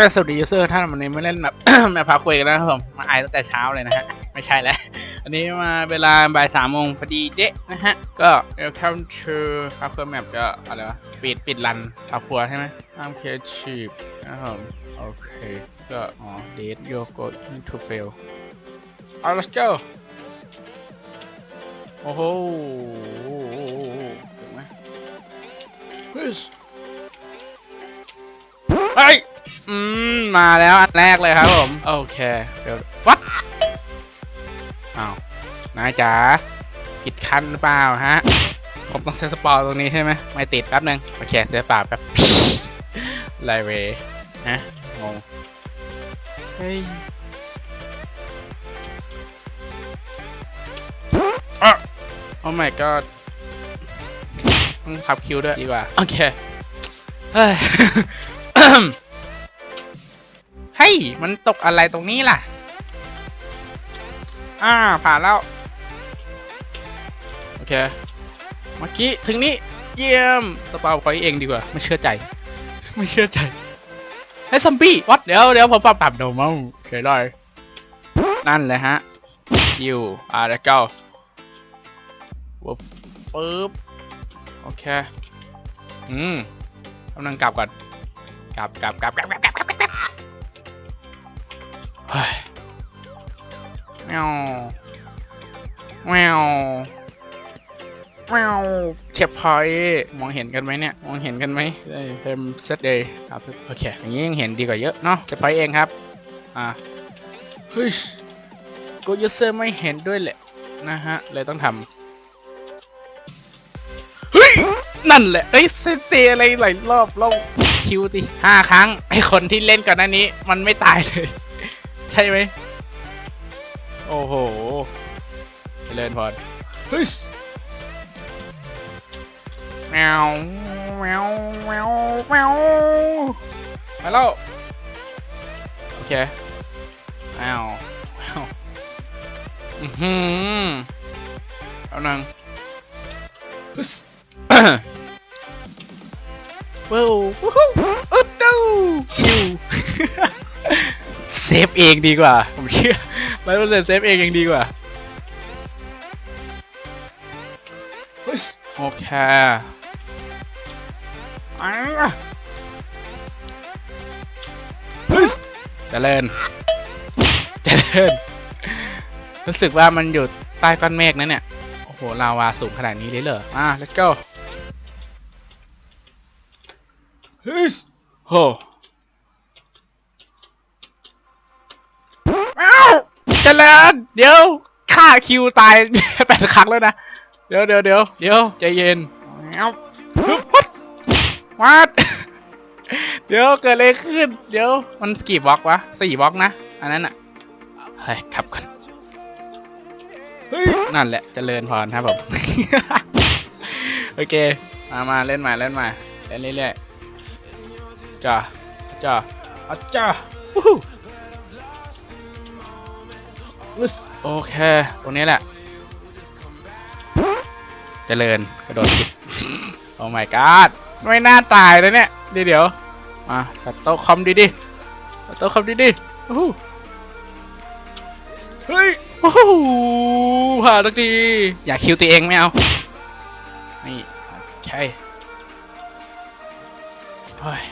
แค่สวัสดียูเซอร์ท่านวันนี้ไม่เล่นแบบ แมปพาคุยกันนะครับผมมาไอายตั้งแต่เช้าเลยนะฮะไม่ใช่แล้วอันนี้มาเวลาบ่ายสามโมงพอดีเดะนะฮะ ก็ welcome to พาคุยแมปก็อะไรวะสปิดปิดรันพาคุยใช่ไหมห้ามเคชีพนะครับผมโอเคก็อ๋อ date you go into fail เอา let's go โอ้โหถึงไหมเฮ้ยเฮ้ย อืม มาแล้วอันแรกเลยครับผม โอเค เดี๋ยววัดอ้าวนายจ๋าผิดคันหรือเปล่าฮะ ผมต้องเซตสปอร์ตรงนี้ใช่ไหมไม่ติดแป๊บนึง โอเคเซตปาแป๊บไลเวย์ฮะงงเฮ้ยอะโอ้ my god ต้องทับคิวด้วยดีกว่า โอเคเฮ้ยเฮ้ย มันตกอะไรตรงนี้ล่ะ อ่า ผ่านแล้ว โอเค เมื่อกี้ถึงนี้ เยี่ยม สปาวพอยเองดีกว่า ไม่เชื่อใจ ไม่เชื่อใจเฮ้ซัมบี้วัดเดี๋ยวเดี๋ยวผมปรับปรับโดมั้งโอเคได้นั่นเลยฮะ คิว อ่าแล้วก็วบฟืบโอเค อืมกำลังกลับก่อน กลับกลับกลับกลับกลับกลับ เฮ้ยแมวแมวแมวเฉียบพอยมองเห็นกันไหมเนี่ย มองเห็นกันไหมได้เต็มเซตเลยครับโอเค อย่างนี้ยังเห็นดีกว่าเยอะเนาะเฉียบพอยเองครับ อ่าเฮ้ยกูยูเซอร์ไม่เห็นด้วยแหละ นะฮะ เลยต้องทำเฮ้ย นั่นแหละ เอ้ยเซนเตอะไรหลายรอบเราคิวติห้าครั้ง ไอคนที่เล่นก่อนหน้านี้ มันไม่ตายเลย ใช่ไหม โอ้โหเจริญพรเฮ้ยแมวแมวแมวแมวมาแล้ว โอเคแมวแมวอือหือเอานังฮึสว้าววู้ฮู้อุดดูคิว เซฟเองดีกว่า ผมเชื่อร้อยเปอร์เซ็นต์เซฟเองยังดีกว่าเฮ้ยโอเคอะเฮ้ยเจริญเจริญรู้สึกว่ามันอยู่ใต้ก้อนเมฆนะเนี่ย โอ้โห ลาวาสูงขนาดนี้เลยเหรออะ let's go เฮ้ยโห อ้าวเจริญเดี๋ยวฆ่าคิวตาย แปดครั้งแล้วนะ เดี๋ยวเดี๋ยวเดี๋ยวเดี๋ยวใจเย็นเอ้าฮึบวัดวัดเดี๋ยวเกิดอะไรขึ้น เดี๋ยวมันกี่บล็อกวะสี่บล็อกนะ อันนั้นอะเฮ้ยขับก่อนเฮ้ยนั่นแหละเจริญพรครับผม โอเค มามาเล่นใหม่เล่นใหม่เล่นเรื่อยๆจ้าจ้าอาจ้าวู้ฮู้อึ๊ส โอเค ตรงนี้แหละ เจริญกระโดดผิดโอ้ my god ไม่น่าตายเลยเนี่ยเดี๋ยวเดี๋ยวมาตัดโต๊ะคอมดีดิตัดโต๊ะคอมดีดิโอ้เฮ้ยโอ้โหผ่านสักทีอยากคิวตัวเองไม่เอานี่โอเคเฮ้ย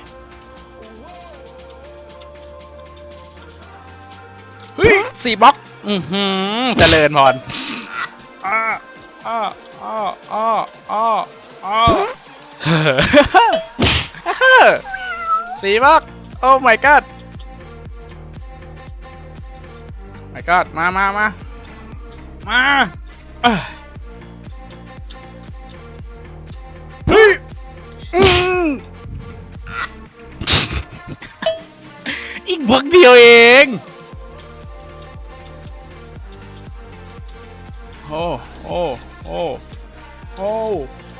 เฮ้ยสี่บล็อก อือหือเจริญพรอ้าอ้าอ้าอ้าอ้าอ้าสี่บล็อกโอ้ my god my god มามามามาเอ้ยเฮ้ยอืมอีกบล็อกเดียวเอง โอ้โอ้โอ้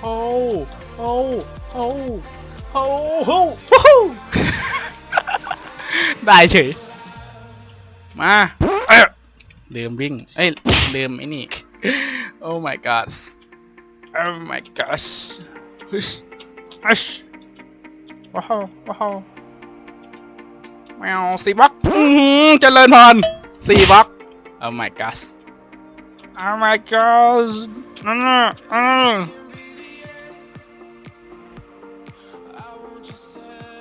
โอ้โอ้โอ้โอ้ได้เฉย มาลืมวิ่ง เอ้ยลืมไอ้นี่ โอ้ my god oh my gosh ฮึชฮึชว้าวว้าวแมวสี่บล็อกเจริญพรสี่บล็อก oh my god oh my gosh นั่นน่ะอ่า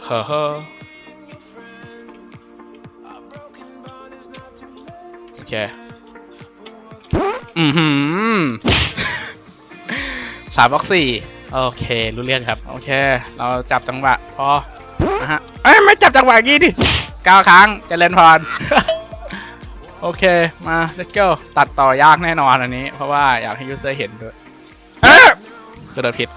เฮ้อเฮ้อโอเค อือหือสามบล็อกสี่โอเค รู้เรื่องครับ โอเค เราจับจังหวะ พอนะฮะ เอ้ย ไม่จับจังหวะงี้ดิเก้าครั้งเจริญพร โอเค มา let's go ตัดต่อยากแน่นอนอันนี้ เพราะว่าอยากให้ยูเซอร์เห็นด้วยกระโดดผิด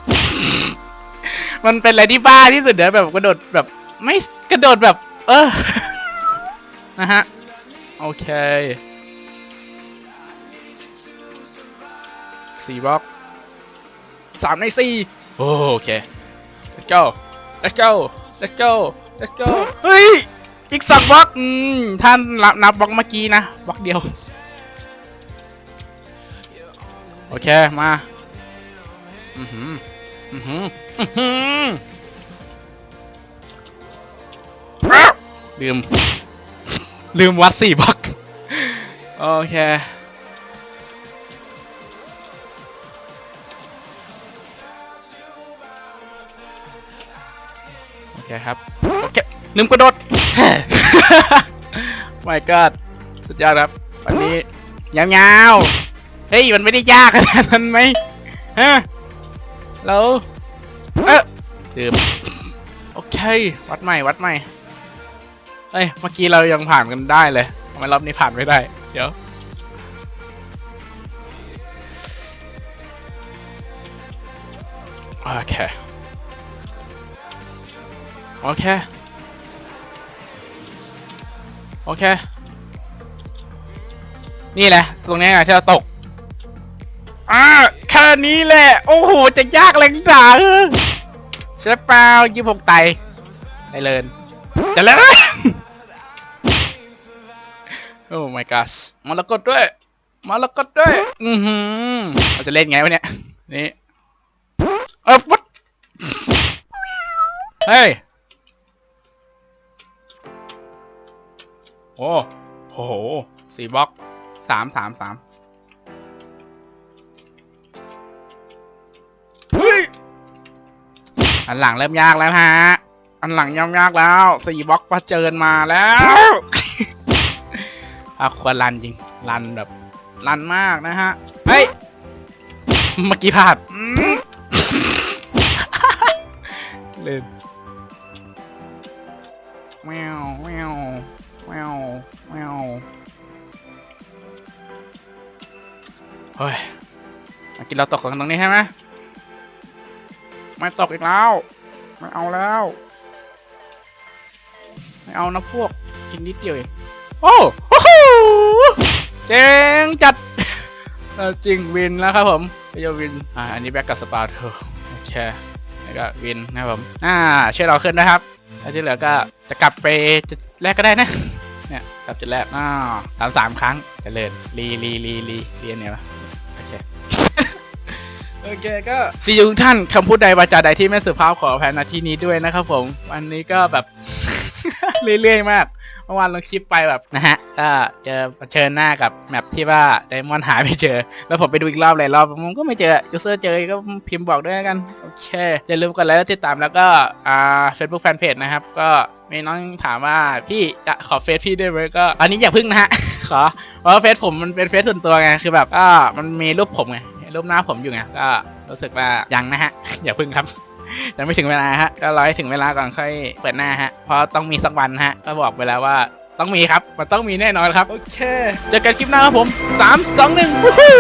มันเป็นอะไรที่บ้าที่สุดเดี๋ยวแบบกระโดดแบบ ไม่กระโดดแบบ เออ นะฮะ โอเคสี่บล็อกสามในสี่โอโอเค let's go let's go let's go let's go เฮ้ย อีกสองบล็อกอืมท่านนับนับบล็อกเมื่อกี้นะบล็อกเดียว โอเค มาอือหืออือหืออือหืออ้าวลืม ลืมวัดสี่บล็อก โอเคโอเคครับโอเค ลืมกระโดด my god สุดยอดครับ วันนี้ยาวๆเฮ้ย มันไม่ได้ยากขนาดนั้นไหมฮะแล้วเออดื่มโอเค วัดใหม่ วัดใหม่เอ้ย เมื่อกี้เรายังผ่านกันได้เลยทำไมรอบนี้ผ่านไม่ได้ เดี๋ยวโอเค โอเค โอเค นี่แหละ ตรงนี้ไงที่เราตกอ่าแค่นี้แหละ โอ้โห จะยากเลยด่าเช่เปล่ายี่หกไตได้เลยจะเลยโอ้ my gosh มาแล้วกดด้วย มาแล้วกดด้วย อือหือเราจะเล่นไงวะเนี่ย นี่ เออฟุตเฮ้ย โอ้โหสี่บล็อกสามสามสามอันหลังเริ่มยากแล้วฮะ อันหลังย่อมยากแล้วสี่บล็อกประเจิญมาแล้วอาควรรันจริงรันแบบรันมากนะฮะ เฮ้ย เมื่อกี้พลาดเล่นแมวแมว แมวแมวเฮ้ยมื่อกี้เราตกกันตรงนี้ใช่ไหมไม่ตกอีกแล้ว ไม่เอาแล้ว ไม่เอานะพวกกินนิดเดียวเองโอ้โอ้โหเจ๋งจัดจริงวินแล้วครับผมไปโยวินอ่าอันนี้แบ็กกับสปาร์เทอโอเคแล้วก็วินนะครับผมอ่าช่วยเราขึ้นนะครับแล้วที่เหลือก็จะกลับไปจุดแรกก็ได้นะ เนี่ยกลับจุดแรกอ่าสามสามครั้งเจะเลินรีรีรีรีเรียนเนี่ยปะโอเคโอเคก็ซีทุกท่านคำพูดใดวาจาใดที่ไม่สุภาพขออภัยณที่นี้ด้วยนะครับผม วันนี้ก็แบบ เรื่อยๆมาก เมื่อวานลงคลิปไปแบบนะฮะก็เจอเผชิญหน้ากับแมปที่ว่าไดมอนหาไม่เจอ แล้วผมไปดูอีกรอบหลายรอบผมก็ไม่เจอยูเซอร์เจอก็พิมพ์บอกด้วยกัน โอเคอย่าลืมกดไลค์และติดตามแล้วก็อ่า Facebook Fanpage นะครับ ก็มีน้องถามว่าพี่จะขอเฟซพี่ด้วยไหมก็ อันนี้อย่าพึ่งนะฮะขอเพราะเฟซผมมันเป็นเฟซส่วนตัวไงคือแบบก็มันมีรูปผมไงรูปหน้าผมอยู่ไงก็รู้สึกว่ายังนะฮะอย่าพึ่งครับ ยังไม่ถึงเวลาฮะก็รอให้ถึงเวลาก่อนค่อยเปิดหน้าฮะเพราะต้องมีสักวันฮะก็บอกไปแล้วว่าต้องมีครับ มันต้องมีแน่นอนครับ โอเค เจอกันคลิปหน้าครับผม 3 2 1วู้ฮู้